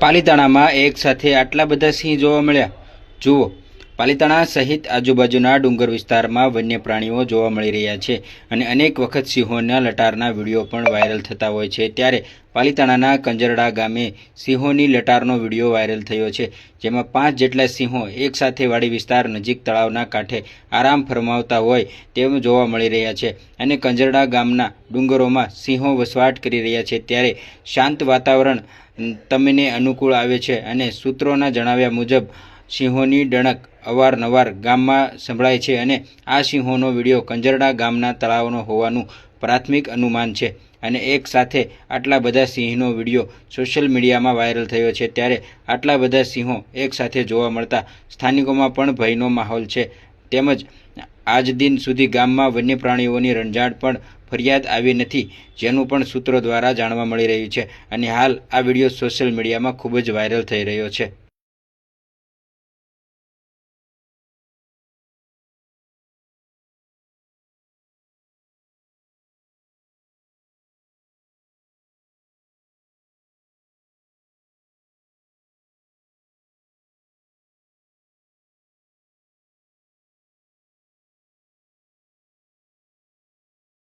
પાલીતાણામાં એક સાથે આટલા બધા સિંહ જોવા મળ્યા. જુઓ. પાલીતાણા સહિત આજુબાજુના ડુંગર વિસ્તારમાં વન્ય પ્રાણીઓ જોવા મળી રહ્યા છે અને અનેક વખત સિંહોના લટારના વીડિયો પણ વાયરલ થતા હોય છે. ત્યારે પાલીતાણાના કંજરડા ગામે સિંહોની લટારનો વીડિયો વાયરલ થયો છે, જેમાં પાંચ જેટલા સિંહો એકસાથે વાડી વિસ્તાર નજીક તળાવના કાંઠે આરામ ફરમાવતા હોય તેમ જોવા મળી રહ્યા છે અને કંજરડા ગામના ડુંગરોમાં સિંહો વસવાટ કરી રહ્યા છે. ત્યારે શાંત વાતાવરણ તમને અનુકૂળ આવે છે અને સૂત્રોના જણાવ્યા મુજબ સિંહોની ડણક અવારનવાર ગામમાં સંભળાય છે અને આ સિંહોનો વીડિયો કંજરડા ગામના તળાવનો હોવાનું પ્રાથમિક અનુમાન છે અને એક સાથે આટલા બધા સિંહનો વીડિયો સોશિયલ મીડિયામાં વાયરલ થયો છે ત્યારે આટલા બધા સિંહો એક સાથે જોવા મળતા સ્થાનિકોમાં પણ ભયનો માહોલ છે. તેમજ આજ દિન સુધી ગામમાં વન્ય પ્રાણીઓની રંજાડ પણ ફરિયાદ આવી નથી જેનું પણ સૂત્રો દ્વારા જાણવા મળી રહ્યું છે અને હાલ આ વીડિયો સોશિયલ મીડિયામાં ખૂબ જ વાયરલ થઈ રહ્યો છે.